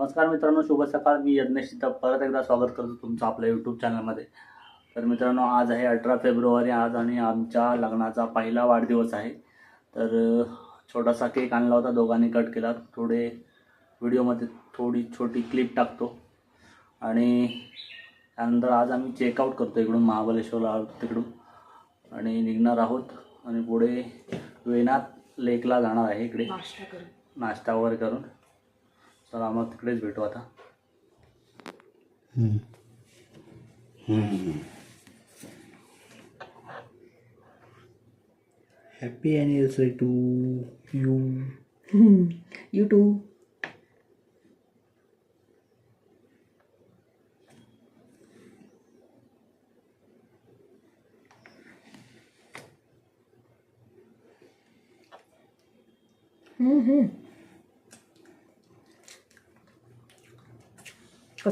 नमस्कार मित्रांनो शुभ सकाळ. मी यज्ञेश इथं परत एकदा स्वागत करतो तुमचं आपल्या यूट्यूब चॅनलमध्ये तर मित्रांनो आज आहे अठरा फेब्रुवारी. आज आणि आमच्या लग्नाचा पहिला वाढदिवस आहे. तर छोटासा केक आणला होता. दोघांनी कट केला. थोडे व्हिडिओमध्ये थोडी छोटी क्लिप टाकतो. आणि त्यानंतर आज आम्ही चेकआउट करतो इकडून महाबळेश्वरला आहोत तिकडून. आणि निघणार आहोत. आणि पुढे वेनाथ लेकला जाणार आहे इकडे. नाश्ता वगैरे करून. तर आम्हाला तिकडेच भेटू आता. Happy anniversary to you you too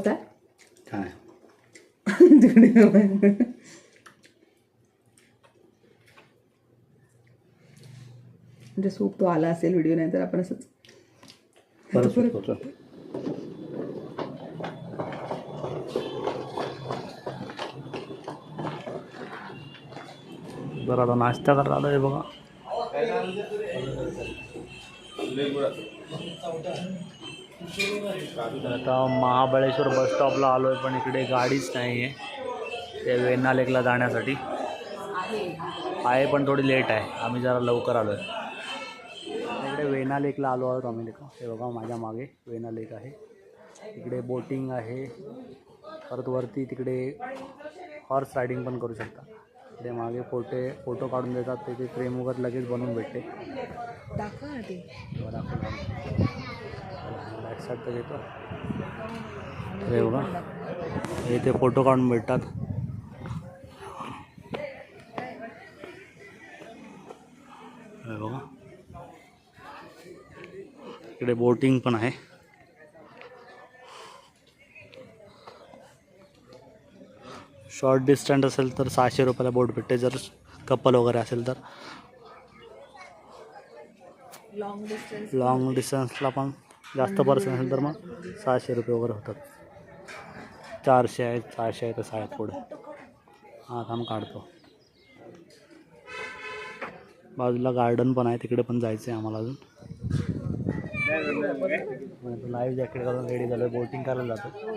आहे काय? म्हणजे सूप तो आला असेल व्हिडिओ नाही तर आपण असंच परत बरं आता नाश्ता करायला आलो आहे बघा. तर आता महाबळेश्वर बस स्टॉपला आलो आहे पण इकडे गाडीच नाही आहे ते वेण्णा लेकला जाण्यासाठी. आहे पण थोडी लेट आहे. आम्ही जरा लवकर आलो आहे इकडे वेना लेकला आलो आहोत आम्ही लेका हे बघा माझ्या मागे वेना लेक आहे. इकडे बोटिंग आहे. परत वरती तिकडे हॉर्स रायडिंग पण करू शकता. इकडे मागे फोटे फोटो काढून देतात. ते फ्रेम वगैरे लगेच बनवून भेटते. दाखवा ते. बॅक साईड तर घेतो हे बघा ते फोटो काढून भेटतात हे बघा. इकडे बोटिंग पण आहे. शॉर्ट डिस्टन्स असेल तर सहाशे रुपयाला बोट भेटते. जर कपल वगैरे असेल तर. लॉंग डिस्टन्सला पण जास्त पर्सन असेल तर मग सहाशे रुपये वगैरे होतात. चारशे आहेत सहाशे आहेत तसं आहेत पुढे. हां थांब काढतो. बाजूला गार्डन पण आहे तिकडे पण जायचं आहे आम्हाला अजून. लाईव्ह जॅकेट घालून रेडी झालो बोटिंग करायला जातो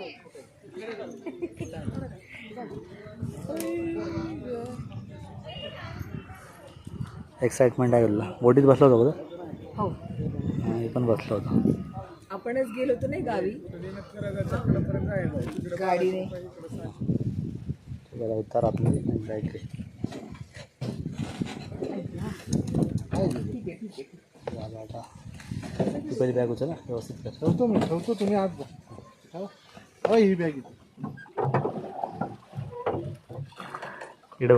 एक्साइटमेंट आहे बोटीत बसला होता बघा हो. मी पण बसलो होतो. आपणच गेलो होतो नाही गावी. गाडीने. जरा उतार आपलं. जायचे ठीक आहे ठीक आहे पहिली बॅग उचल ना व्यवस्थित कर. ठेवतो मी ठेवतो तुम्ही आत जा. हो? हो, ही बॅग इथे. इकडे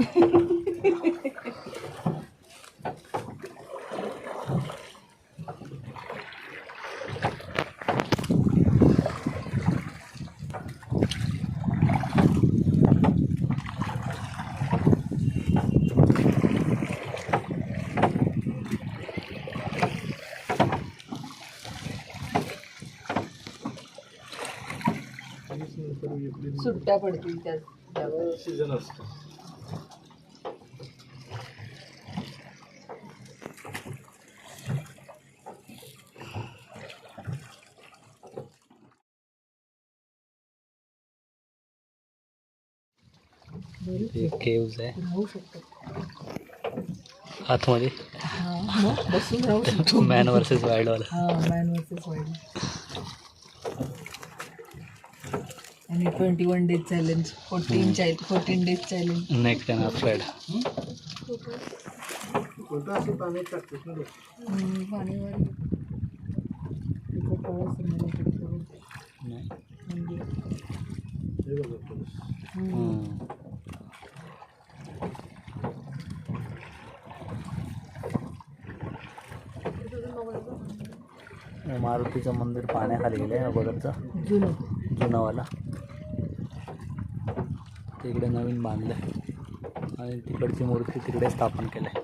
सुट्ट्या पडतील त्या सीझन असतो केव्ज आहे राहू शकतो आतमध्ये बसून राहू शकतो मॅन वर्सेस वाईल्डवाला हा मॅन वर्सेस वाईल्ड आणि twenty one days challenge fourteen child fourteen days challenge next आहे अपसाईड. हम्म. मारुतीचं मंदिर पाण्याखाली गेलं आहे अगोदरचं जुनं. जुनावाला. तिकडे नवीन बांधलं आहे. आणि तिकडची मूर्ती तिकडे स्थापन केलं आहे.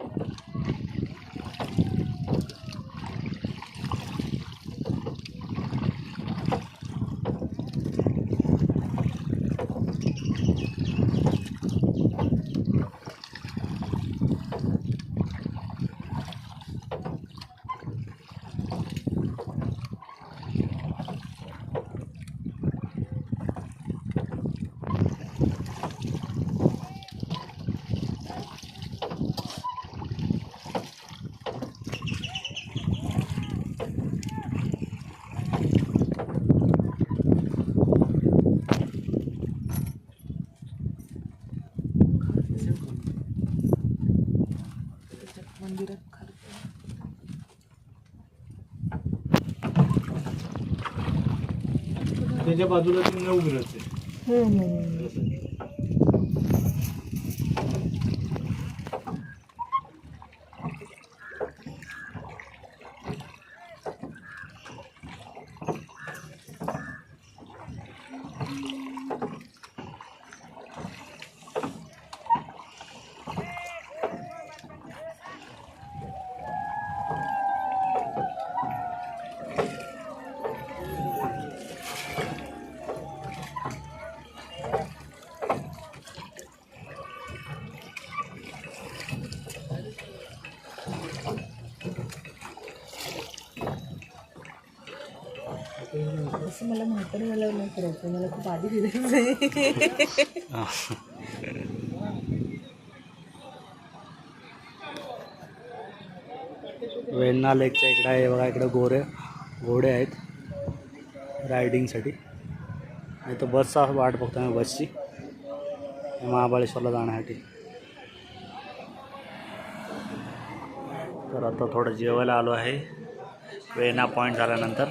ह्याच्या बाजूला ती नवग्रह आहे. असं मला म्हातारी मला नाही करायचं. मला खूप आधी फिरायचं वेण्णा लेकच्या इकडे आहे बघा इकडे गोरे घोडे आहेत. रायडिंगसाठी. आणि तो बसचा वाट बघतो मी बसची. महाबळेश्वरला जाण्यासाठी. तर आता थोडं जेवायला आलो आहे. वेण्णा पॉईंट झाल्यानंतर.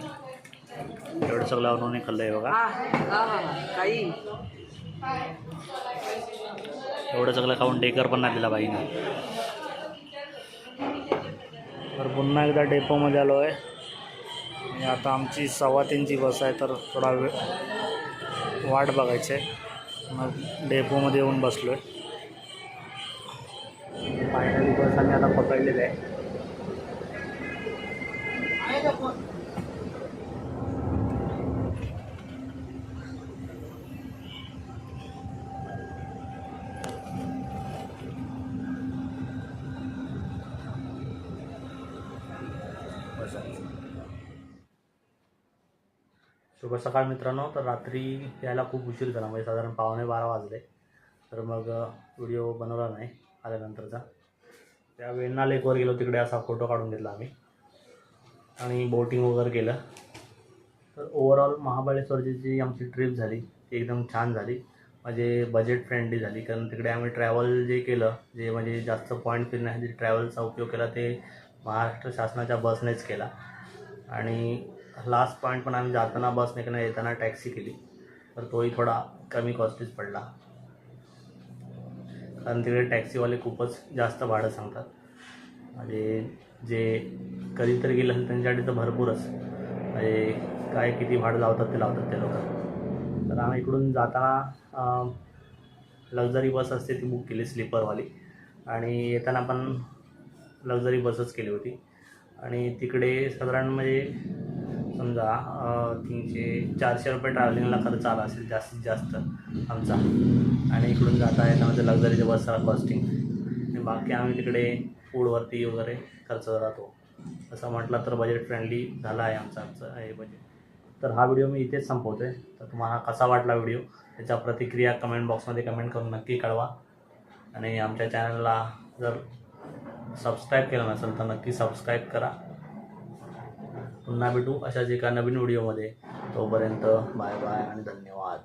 एवढं सगळं अरुणी खाल्लं आहे बघा. काही एवढं सगळं खाऊन डेकर पण नाही दिला बाईने. तर पुन्हा एकदा डेपोमध्ये आलो आहे. आणि आता आमची सव्वा तीनची बस आहे तर थोडा वेळ वाट बघायची आहे. मग डेपोमध्ये येऊन बसलो आहे फायनली बस आम्ही आता पकडलेली आहे. शुभ सकाळ मित्रांनो. तर रात्री यायला खूप उशीर झाला. म्हणजे साधारण पावणे बारा वाजले. तर मग व्हिडिओ बनवला नाही. आल्यानंतरचा. त्या वेण्णा लेकवर गेलो. तिकडे असा फोटो काढून घेतला आम्ही. आणि बोटिंग वगैरे केलं. तर ओवरऑल महाबळेश्वरची जी आमची ट्रिप झाली ती एकदम छान झाली. म्हणजे बजेट फ्रेंडली झाली. कारण तिकडे आम्ही ट्रॅव्हल जे केलं जे म्हणजे जास्त पॉईंट फिरण्यासाठी ट्रॅव्हलचा उपयोग केला ते महाराष्ट्र शासनाच्या बसनेच केला. आणि लास्ट पॉईंट पण आम्ही जाताना बसने किंवा येताना टॅक्सी केली. तर तोही थोडा कमी कॉस्टलीच पडला. कारण तिकडे टॅक्सीवाले खूपच जास्त भाडं सांगतात. म्हणजे जे कधीतरी गेलं असेल त्यांच्यासाठी तर भरपूरच. म्हणजे काय किती भाडं लावतात ते लावतात ते लोक. तर आम्ही इकडून जाताना लक्झरी बस असते ती बुक केली स्लीपरवाली आणि येताना पण लक्झरी बसच केली होती. आणि तिकडे साधारण म्हणजे समजा तीनशे चारशे रुपये ट्रॅव्हलिंगला खर्च आला असेल जास्तीत जास्त आमचा. आणि इकडून जाता येता म्हणजे लक्झरीच्या बसचा कॉस्टिंग आणि बाकी आम्ही तिकडे फूडवरती वगैरे खर्च राहतो. असं म्हटलं तर बजेट फ्रेंडली झाला आहे आमचा आमचं हे बजेट तर हा व्हिडिओ मी इथेच संपवतो आहे तर तुम्हाला कसा वाटला व्हिडिओ त्याच्या प्रतिक्रिया कमेंट बॉक्समध्ये कमेंट करून नक्की कळवा. आणि आमच्या चॅनलला जर सबस्क्राईब केलं नसेल तर नक्की सबस्क्राईब करा. पुन्हा भेटू अशाच एका नवीन व्हिडिओमध्ये तोपर्यंत बाय बाय आणि धन्यवाद.